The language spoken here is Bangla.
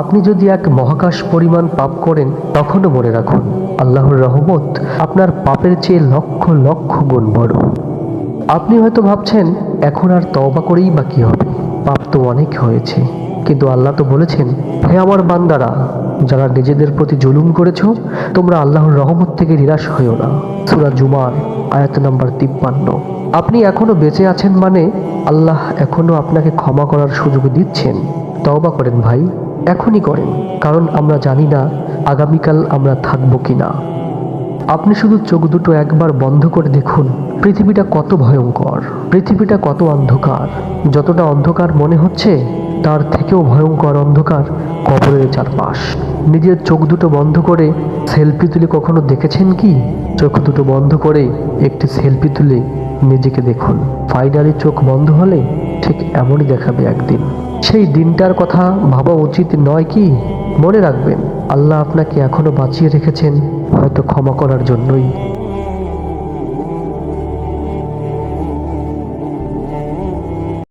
আপনি যদি এক মহাকাশ পরিমাণ পাপ করেন, তখনও মনে রাখুন, আল্লাহর রহমত আপনার পাপের চেয়ে লক্ষ লক্ষ গুণ বড়। আপনি হয়তো ভাবছেন, এখন আর তওবা করেই বা কী হবে? পাপ তো অনেক হয়েছে, কিন্তু আল্লাহ তো বলেছেন, হে আমার বান্দারা, যারা নিজেদের প্রতি জুলুম করেছ, তোমরা আল্লাহর রহমত থেকে নিরাশ হইও না। সুরা জুমার আয়াত নাম্বার তিপ্পান্ন। আপনি এখনও বেঁচে আছেন মানে আল্লাহ এখনও আপনাকে ক্ষমা করার সুযোগ দিচ্ছেন। তওবা করেন ভাই, এখনই করেন, কারণ আমরা জানি না আগামীকাল আমরা থাকব কি না আপনি শুধু চোখ দুটো একবার বন্ধ করে দেখুন, পৃথিবীটা কত ভয়ঙ্কর, পৃথিবীটা কত অন্ধকার। যতটা অন্ধকার মনে হচ্ছে, তার থেকেও ভয়ঙ্কর অন্ধকার কবরের চারপাশ। নিজের চোখ দুটো বন্ধ করে সেলফি তুলে কখনো দেখেছেন কি? চোখ দুটো বন্ধ করে একটি সেলফি তুলে নিজেকে দেখুন। ফাইনালি চোখ বন্ধ হলে ঠিক এমনই দেখাবে একদিন। সেই দিনটার কথা ভাবা উচিত নয় কি? মনে রাখবেন, আল্লাহ আপনাকে এখনও বাঁচিয়ে রেখেছেন, হয়তো ক্ষমা করার জন্যই।